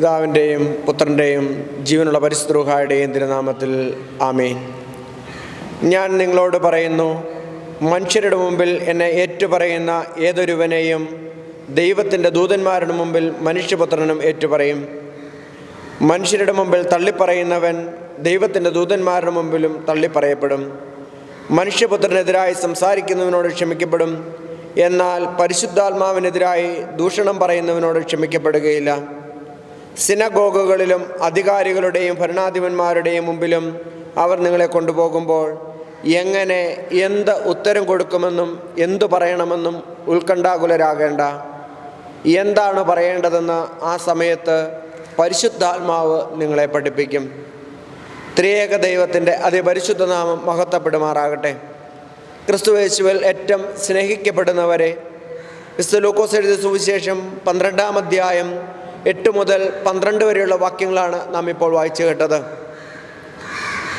പിതാവിന്റെയും പുത്രന്റെയും ജീവനുള്ള പരിശുദ്രൂഹായുടെയും തിരുനാമത്തിൽ ആമേൻ. ഞാൻ നിങ്ങളോട് പറയുന്നു മനുഷ്യരുടെ മുമ്പിൽ എന്നെ ഏറ്റുപറയുന്ന ഏതൊരുവനെയും ദൈവത്തിന്റെ ദൂതന്മാരുടെ മുമ്പിൽ മനുഷ്യപുത്രനും ഏറ്റുപറയും. മനുഷ്യരുടെ മുമ്പിൽ തള്ളിപ്പറയുന്നവൻ ദൈവത്തിന്റെ ദൂതന്മാരുടെ മുമ്പിലും തള്ളിപ്പറയപ്പെടും. മനുഷ്യപുത്രനെതിരായി സംസാരിക്കുന്നവനോട് ക്ഷമിക്കപ്പെടും. എന്നാൽ പരിശുദ്ധാത്മാവിനെതിരായി ദൂഷണം പറയുന്നവനോട് ക്ഷമിക്കപ്പെടുകയില്ല. സിനഗോഗുകളിലും അധികാരികളുടെയും ഭരണാധിപന്മാരുടെയും മുമ്പിലും അവർ നിങ്ങളെ കൊണ്ടുപോകുമ്പോൾ എങ്ങനെ എന്ത് ഉത്തരം കൊടുക്കുമെന്നും എന്തു പറയണമെന്നും ഉത്കണ്ഠാകുലരാകേണ്ട. എന്താണ് പറയേണ്ടതെന്ന് ആ സമയത്ത് പരിശുദ്ധാത്മാവ് നിങ്ങളെ പഠിപ്പിക്കും. ത്രിയേക ദൈവത്തിന്റെ അതിപരിശുദ്ധ നാമം മഹത്വപ്പെടുമാറാകട്ടെ. ക്രിസ്തുവേശുവിൽ ഏറ്റവും സ്നേഹിക്കപ്പെടുന്നവരെ ക്രിസ്തു ലൂക്കോസ് എഴുതിയ സുവിശേഷം പന്ത്രണ്ടാം അധ്യായം എട്ട് മുതൽ പന്ത്രണ്ട് വരെയുള്ള വാക്യങ്ങളാണ് നാം ഇപ്പോൾ വായിച്ചു കേട്ടത്.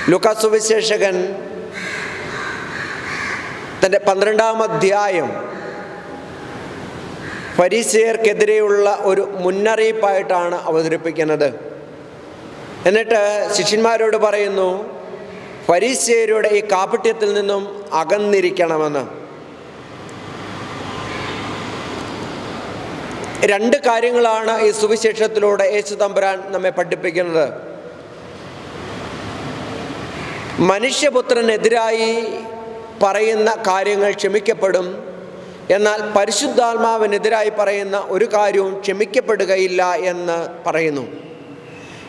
ലുക്കാസുവിശേഷകൻ തന്റെ പന്ത്രണ്ടാം അധ്യായം ഫരീസിയർക്കെതിരെയുള്ള ഒരു മുന്നറിയിപ്പായിട്ടാണ് അവതരിപ്പിക്കുന്നത്. എന്നിട്ട് ശിഷ്യന്മാരോട് പറയുന്നു ഫരീസിയരുടെ ഈ കാപട്യത്തിൽ നിന്നും അകന്നിരിക്കണമെന്ന്. രണ്ട് കാര്യങ്ങളാണ് ഈ സുവിശേഷത്തിലൂടെ യേശു തമ്പുരാൻ നമ്മെ പഠിപ്പിക്കുന്നത്. മനുഷ്യപുത്രനെതിരായി പറയുന്ന കാര്യങ്ങൾ ക്ഷമിക്കപ്പെടും. എന്നാൽ പരിശുദ്ധാത്മാവിനെതിരായി പറയുന്ന ഒരു കാര്യവും ക്ഷമിക്കപ്പെടുകയില്ല എന്ന് പറയുന്നു.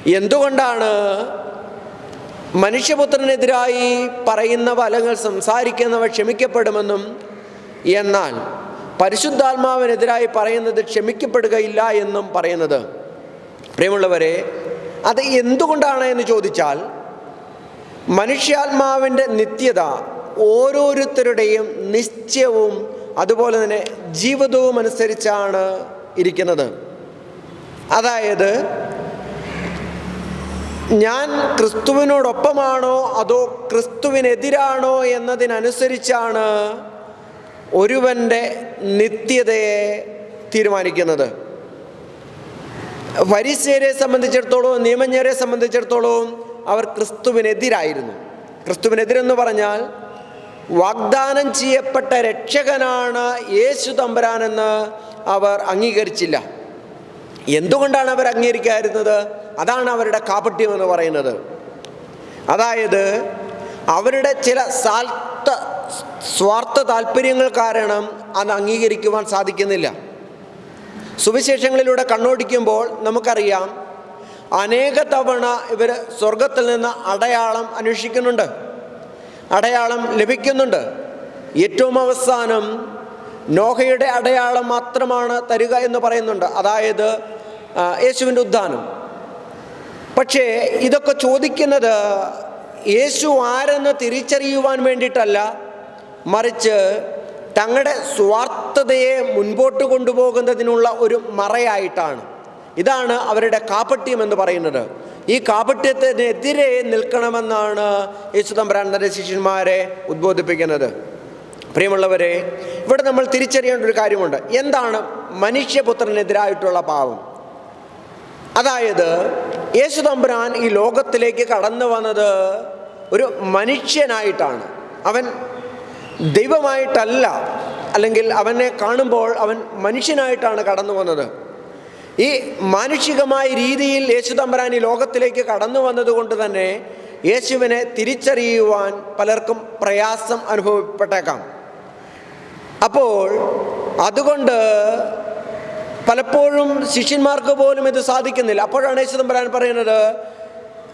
എന്തുകൊണ്ടാണ് മനുഷ്യപുത്രനെതിരായി പറയുന്ന ഫലങ്ങൾ സംസാരിക്കുന്നവ ക്ഷമിക്കപ്പെടുമെന്നും? എന്നാൽ പരിശുദ്ധാത്മാവിനെതിരായി പറയുന്നത് ക്ഷമിക്കപ്പെടുകയില്ല എന്നും പറയുന്നത്. പ്രിയമുള്ളവരെ അത് എന്തുകൊണ്ടാണ് എന്ന് ചോദിച്ചാൽ മനുഷ്യാത്മാവിന്റെ നിത്യത ഓരോരുത്തരുടെയും നിശ്ചയവും അതുപോലെ തന്നെ ജീവിതവും അനുസരിച്ചാണ് ഇരിക്കുന്നത്. അതായത് ഞാൻ ക്രിസ്തുവിനോടൊപ്പമാണോ അതോ ക്രിസ്തുവിനെതിരാണോ എന്നതിനനുസരിച്ചാണ് ഒരുവന്റെ നിത്യതയെ തീരുമാനിക്കുന്നത്. വരിശ്ശേരെ സംബന്ധിച്ചിടത്തോളം നിയമജ്ഞരെ സംബന്ധിച്ചിടത്തോളം അവർ ക്രിസ്തുവിനെതിരായിരുന്നു. ക്രിസ്തുവിനെതിരെന്ന് പറഞ്ഞാൽ വാഗ്ദാനം ചെയ്യപ്പെട്ട രക്ഷകനാണ് യേശു തമ്പരാനെന്ന് അവർ അംഗീകരിച്ചില്ല. എന്തുകൊണ്ടാണ് അവർ അംഗീകരിക്കാതിരുന്നത്? അതാണ് അവരുടെ കാപട്യം എന്ന് പറയുന്നത്. അതായത് അവരുടെ ചില സാൽത്ത സ്വാർത്ഥ താല്പര്യങ്ങൾ കാരണം അത് അംഗീകരിക്കുവാൻ സാധിക്കുന്നില്ല. സുവിശേഷങ്ങളിലൂടെ കണ്ണോടിക്കുമ്പോൾ നമുക്കറിയാം അനേക തവണ ഇവർ സ്വർഗത്തിൽ നിന്ന് അടയാളം അന്വേഷിക്കുന്നുണ്ട് അടയാളം ലഭിക്കുന്നുണ്ട്. ഏറ്റവും അവസാനം നോഹയുടെ അടയാളം മാത്രമാണ് തരിക എന്ന് പറയുന്നുണ്ട്. അതായത് യേശുവിന്റെ ഉദ്ധാനം. പക്ഷേ ഇതൊക്കെ ചോദിക്കുന്നത് യേശു ആരെന്ന് തിരിച്ചറിയുവാൻ വേണ്ടിയിട്ടല്ല മറിച്ച് തങ്ങളുടെ സ്വാർത്ഥതയെ മുൻപോട്ട് കൊണ്ടുപോകുന്നതിനുള്ള ഒരു മറയായിട്ടാണ്. ഇതാണ് അവരുടെ കാപട്യം എന്ന് പറയുന്നത്. ഈ കാപട്യത്തിനെതിരെ നിൽക്കണമെന്നാണ് യേശുദമ്പരാൻ തന്റെ ശിഷ്യന്മാരെ ഉദ്ബോധിപ്പിക്കുന്നത്. പ്രിയമുള്ളവരെ ഇവിടെ നമ്മൾ തിരിച്ചറിയേണ്ട ഒരു കാര്യമുണ്ട്. എന്താണ് മനുഷ്യപുത്രനെതിരായിട്ടുള്ള പാവം അതായത് യേശുദമ്പുരാൻ ഈ ലോകത്തിലേക്ക് കടന്നു വന്നത് ഒരു മനുഷ്യനായിട്ടാണ്. അവൻ ദൈവമായിട്ടല്ല അല്ലെങ്കിൽ അവനെ കാണുമ്പോൾ അവൻ മനുഷ്യനായിട്ടാണ് കടന്നു വന്നത്. ഈ മാനുഷികമായ രീതിയിൽ യേശു തമ്പുരാൻ ഈ ലോകത്തിലേക്ക് കടന്നു വന്നതുകൊണ്ട് തന്നെ യേശുവിനെ തിരിച്ചറിയുവാൻ പലർക്കും പ്രയാസം അനുഭവപ്പെട്ടേക്കാം. അപ്പോൾ അതുകൊണ്ട് പലപ്പോഴും ശിഷ്യന്മാർക്ക് പോലും ഇത് സാധിക്കുന്നില്ല. അപ്പോഴാണ് യേശു തമ്പുരാൻ പറയുന്നത്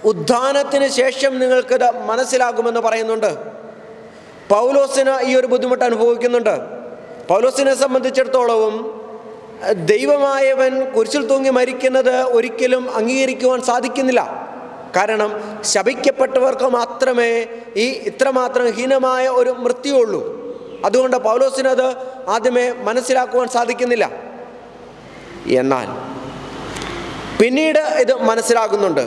ഉദ്ധാനത്തിന് ശേഷം നിങ്ങൾക്കിത് മനസ്സിലാകുമെന്ന് പറയുന്നുണ്ട്. പൗലോസിന് ഈ ഒരു ബുദ്ധിമുട്ട് അനുഭവിക്കുന്നുണ്ട്. പൗലോസിനെ സംബന്ധിച്ചിടത്തോളവും ദൈവമായവൻ കുരിശിൽ തൂങ്ങി മരിക്കുന്നത് ഒരിക്കലും അംഗീകരിക്കുവാൻ സാധിക്കുന്നില്ല. കാരണം ശപിക്കപ്പെട്ടവർക്ക് മാത്രമേ ഈ ഇത്രമാത്രം ഹീനമായ ഒരു മൃത്യുള്ളൂ അതുകൊണ്ട് പൗലോസിനത് ആദ്യമേ മനസ്സിലാക്കുവാൻ സാധിക്കുന്നില്ല. എന്നാൽ പിന്നീട് ഇത് മനസ്സിലാകുന്നുണ്ട്.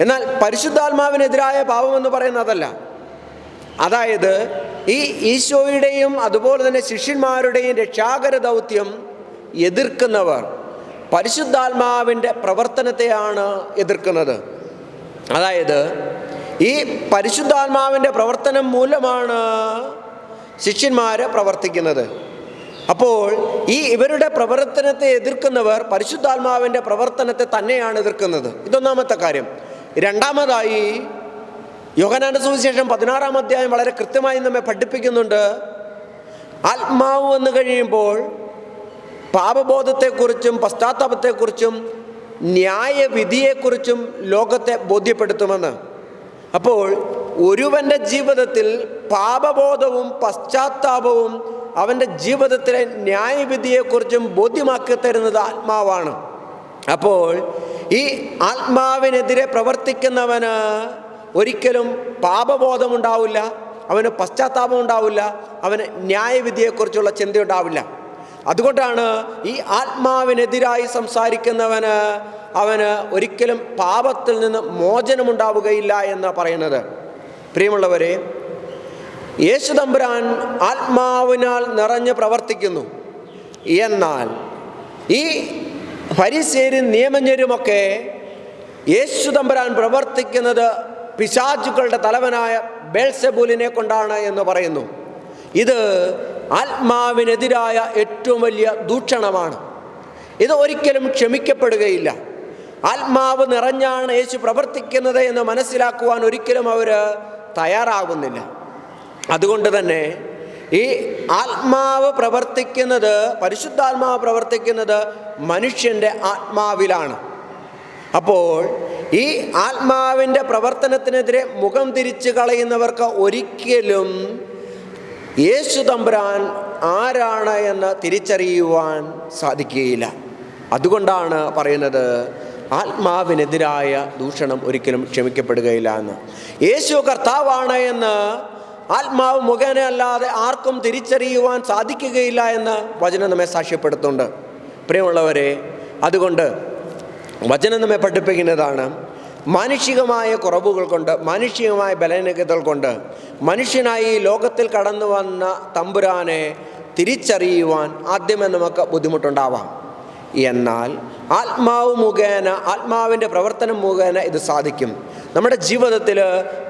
എന്നാൽ പരിശുദ്ധാത്മാവിനെതിരായ പാപമെന്ന് പറയുന്നതല്ല. അതായത് ഈ ഈശോയുടെയും അതുപോലെ തന്നെ ശിഷ്യന്മാരുടെയും രക്ഷാകര ദൗത്യം എതിർക്കുന്നവർ പരിശുദ്ധാത്മാവിന്റെ പ്രവർത്തനത്തെയാണ് എതിർക്കുന്നത്. അതായത് ഈ പരിശുദ്ധാത്മാവിന്റെ പ്രവർത്തനം മൂലമാണ് ശിഷ്യന്മാർ പ്രവർത്തിക്കുന്നത്. അപ്പോൾ ഈ ഇവരുടെ പ്രവർത്തനത്തെ എതിർക്കുന്നവർ പരിശുദ്ധാത്മാവിന്റെ പ്രവർത്തനത്തെ തന്നെയാണ് എതിർക്കുന്നത്. ഇതൊന്നാമത്തെ കാര്യം. രണ്ടാമതായി യോഹനാന്റെ സുവിശേഷം പതിനാറാം അധ്യായം വളരെ കൃത്യമായി നമ്മെ പഠിപ്പിക്കുന്നുണ്ട്. ആത്മാവ് വന്നു കഴിയുമ്പോൾ പാപബോധത്തെക്കുറിച്ചും പശ്ചാത്താപത്തെക്കുറിച്ചും ന്യായവിധിയെക്കുറിച്ചും ലോകത്തെ ബോധ്യപ്പെടുത്തുമെന്ന്. അപ്പോൾ ഒരുവന്റെ ജീവിതത്തിൽ പാപബോധവും പശ്ചാത്താപവും അവന്റെ ജീവിതത്തിലെ ന്യായവിധിയെക്കുറിച്ചും ബോധ്യമാക്കി തരുന്നത് ആത്മാവാണ്. അപ്പോൾ ഈ ആത്മാവിനെതിരെ പ്രവർത്തിക്കുന്നവന് ഒരിക്കലും പാപബോധമുണ്ടാവില്ല അവന് പശ്ചാത്താപം ഉണ്ടാവില്ല അവന് ന്യായവിധിയെക്കുറിച്ചുള്ള ചിന്തയുണ്ടാവില്ല. അതുകൊണ്ടാണ് ഈ ആത്മാവിനെതിരായി സംസാരിക്കുന്നവന് അവന് ഒരിക്കലും പാപത്തിൽ നിന്ന് മോചനമുണ്ടാവുകയില്ല എന്ന് പറയുന്നത്. പ്രിയമുള്ളവരെ യേശു തമ്പുരാൻ ആത്മാവിനാൽ നിറഞ്ഞ് പ്രവർത്തിക്കുന്നു. എന്നാൽ ഈ പരിസേരും നിയമജ്ഞരുമൊക്കെ യേശു തമ്പുരാൻ പ്രവർത്തിക്കുന്നത് പിശാചുക്കളുടെ തലവനായ ബേൽസെബൂലിനെ കൊണ്ടാണ് എന്ന് പറയുന്നു. ഇത് ആത്മാവിനെതിരായ ഏറ്റവും വലിയ ദൂഷണമാണ് ഇത് ഒരിക്കലും ക്ഷമിക്കപ്പെടുകയില്ല. ആത്മാവ് നിറഞ്ഞാണ് യേശു പ്രവർത്തിക്കുന്നത് എന്ന് മനസ്സിലാക്കുവാൻ ഒരിക്കലും അവർ തയ്യാറാകുന്നില്ല. അതുകൊണ്ട് തന്നെ ഈ ആത്മാവ് പ്രവർത്തിക്കുന്നത് പരിശുദ്ധാത്മാവ് പ്രവർത്തിക്കുന്നത് മനുഷ്യന്റെ ആത്മാവിലാണ്. അപ്പോൾ ഈ ആത്മാവിന്റെ പ്രവർത്തനത്തിനെതിരെ മുഖം തിരിച്ചു കളയുന്നവർക്ക് ഒരിക്കലും യേശു തമ്പുരാൻ ആരാണ് എന്ന് തിരിച്ചറിയുവാൻ സാധിക്കുകയില്ല. അതുകൊണ്ടാണ് പറയുന്നത് ആത്മാവിനെതിരായ ദൂഷണം ഒരിക്കലും ക്ഷമിക്കപ്പെടുകയില്ല എന്ന്. യേശു കർത്താവാണ് എന്ന് ആത്മാവ് മുഖേന അല്ലാതെ ആർക്കും തിരിച്ചറിയുവാൻ സാധിക്കുകയില്ല എന്ന് വചനം നമ്മെ സാക്ഷ്യപ്പെടുത്തുന്നുണ്ട്. പ്രിയമുള്ളവരെ അതുകൊണ്ട് വചനം നമ്മെ പഠിപ്പിക്കുന്നതാണ്. മാനുഷികമായ കുറവുകൾ കൊണ്ട് മാനുഷികമായ ബലഹീനതകൾ കൊണ്ട് മനുഷ്യനായി ലോകത്തിൽ കടന്നു വന്ന തമ്പുരാനെ തിരിച്ചറിയുവാൻ ആദ്യമേ നമുക്ക് ബുദ്ധിമുട്ടുണ്ടാവാം. എന്നാൽ ആത്മാവ് മുഖേന ആത്മാവിന്റെ പ്രവർത്തനം മുഖേന ഇത് സാധിക്കും. നമ്മുടെ ജീവിതത്തിൽ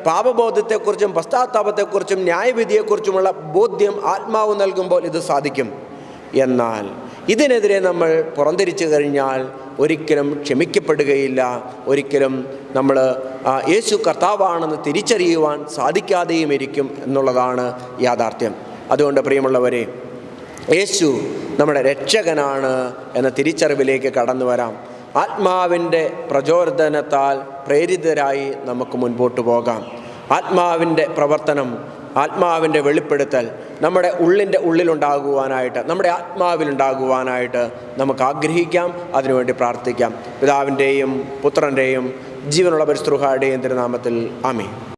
പാപബോധത്തെക്കുറിച്ചും പശ്ചാത്താപത്തെക്കുറിച്ചും ന്യായവിധിയെക്കുറിച്ചുമുള്ള ബോധ്യം ആത്മാവ് നൽകുമ്പോൾ ഇത് സാധിക്കും. എന്നാൽ ഇതിനെതിരെ നമ്മൾ പുറംതിരിച്ചു കഴിഞ്ഞാൽ ഒരിക്കലും ക്ഷമിക്കപ്പെടുകയില്ല. ഒരിക്കലും നമ്മൾ യേശു കർത്താവാണെന്ന് തിരിച്ചറിയുവാൻ സാധിക്കാതെയും ഇരിക്കും എന്നുള്ളതാണ് യാഥാർത്ഥ്യം. അതുകൊണ്ട് പ്രിയമുള്ളവരെ യേശു നമ്മുടെ രക്ഷകനാണ് എന്ന തിരിച്ചറിവിലേക്ക് കടന്നു വരാം. ആത്മാവിന്റെ പ്രചോദനത്താൽ പ്രേരിതരായി നമുക്ക് മുൻപോട്ട് പോകാം. ആത്മാവിന്റെ പ്രവർത്തനം ആത്മാവിന്റെ വെളിപ്പെടുത്തൽ നമ്മുടെ ഉള്ളിന്റെ ഉള്ളിലുണ്ടാകുവാനായിട്ട് നമ്മുടെ ആത്മാവിലുണ്ടാകുവാനായിട്ട് നമുക്ക് ആഗ്രഹിക്കാം അതിനുവേണ്ടി പ്രാർത്ഥിക്കാം. പിതാവിന്റെയും പുത്രന്റെയും ജീവനുള്ള പരിസ്തൃഹായുടെയും തിരുനാമത്തിൽ ആമേ